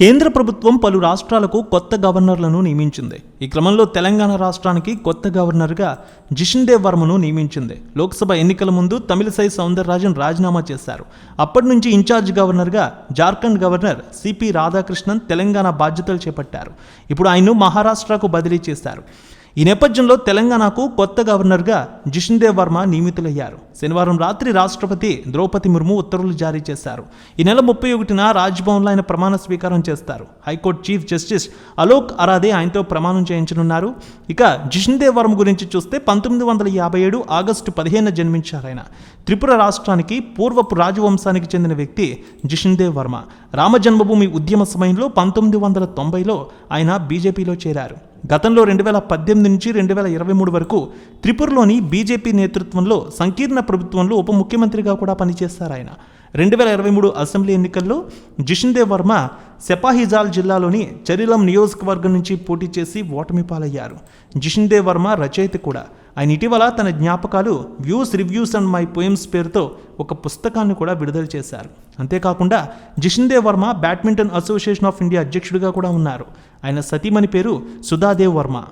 కేంద్ర ప్రభుత్వం పలు రాష్ట్రాలకు కొత్త గవర్నర్లను నియమించింది. ఈ క్రమంలో తెలంగాణ రాష్ట్రానికి కొత్త గవర్నర్గా జిషన్దేవ్ వర్మను నియమించింది. లోక్సభ ఎన్నికల ముందు తమిళసై సౌందరరాజన్ రాజీనామా చేశారు. అప్పటి నుంచి ఇన్ఛార్జ్ గవర్నర్గా జార్ఖండ్ గవర్నర్ సిపి రాధాకృష్ణన్ తెలంగాణ బాధ్యతలు చేపట్టారు. ఇప్పుడు ఆయన్ను మహారాష్ట్రకు బదిలీ చేశారు. ఈ నేపథ్యంలో తెలంగాణకు కొత్త గవర్నర్గా జిషన్దేవ్ వర్మ నియమితులయ్యారు. శనివారం రాత్రి రాష్ట్రపతి ద్రౌపది ముర్ము ఉత్తర్వులు జారీ చేశారు. ఈ నెల ముప్పై ఒకటిన రాజ్భవన్లో ఆయన ప్రమాణ స్వీకారం చేస్తారు. High court chief justice Alok Aradhe ఆయనతో ప్రమాణం చేయించనున్నారు. ఇక జిషన్దేవ్ వర్మ గురించి చూస్తే పంతొమ్మిది వందల యాభై ఏడు ఆగస్టు పదిహేను జన్మించారు ఆయన. త్రిపుర రాష్ట్రానికి పూర్వపు రాజవంశానికి చెందిన వ్యక్తి జిషన్దేవ్ వర్మ. రామ జన్మభూమి ఉద్యమ సమయంలో పంతొమ్మిది వందల తొంభైలో ఆయన బీజేపీలో చేరారు. గతంలో రెండు వేల పద్దెనిమిది నుంచి రెండు వేల ఇరవై మూడు వరకు త్రిపురలోని బీజేపీ నేతృత్వంలో సంకీర్ణ ప్రభుత్వంలో ఉప ముఖ్యమంత్రిగా కూడా పనిచేశారు ఆయన రెండు వేల ఇరవై మూడు అసెంబ్లీ ఎన్నికల్లో జిషన్దేవ్ వర్మ సెపాహిజాల్ జిల్లాలోని చరిలం నియోజకవర్గం నుంచి పోటీ చేసి ఓటమి పాలయ్యారు. జిషన్దేవ్ వర్మ రచయిత కూడా. ఆయన ఇటీవల తన జ్ఞాపకాలు views reviews and my poems పేరుతో ఒక పుస్తకాన్ని కూడా విడుదల చేశారు. అంతేకాకుండా Jishnu Dev Varma badminton association of India అధ్యక్షుడిగా కూడా ఉన్నారు. ఆయన సతీమణి పేరు సుధాదేవ్ వర్మ.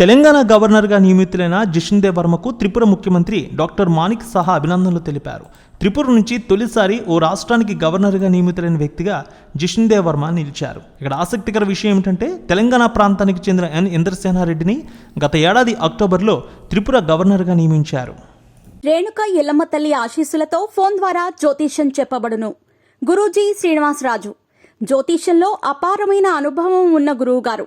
తెలంగాణ గవర్నర్గా నియమితులైన జిషన్దేవ్ వర్మకు త్రిపుర ముఖ్యమంత్రి డాక్టర్ మాణిక్ సహా అభినందనలు తెలిపారు. త్రిపుర నుంచి తొలిసారి ఓ రాష్ట్రానికి గవర్నర్గా నియమితులైన వ్యక్తిగా జిషన్దేవ్ వర్మ నిలిచారు. ఇక్కడ ఆసక్తికర విషయం ఏమిటంటే తెలంగాణ ప్రాంతానికి చెందిన ఎన్. ఇంద్రసేనారెడ్డిని గత ఏడాది అక్టోబర్లో త్రిపుర గవర్నర్గా నియమించారు. రేణుక ఎల్లమ్మ తల్లి ఆశీస్సులతో ఫోన్ ద్వారా జ్యోతిష్యం చెప్పబడును. గురూజీ శ్రీనివాసరాజు. జ్యోతిష్యంలో అపారమైన అనుభవం ఉన్న గురువు గారు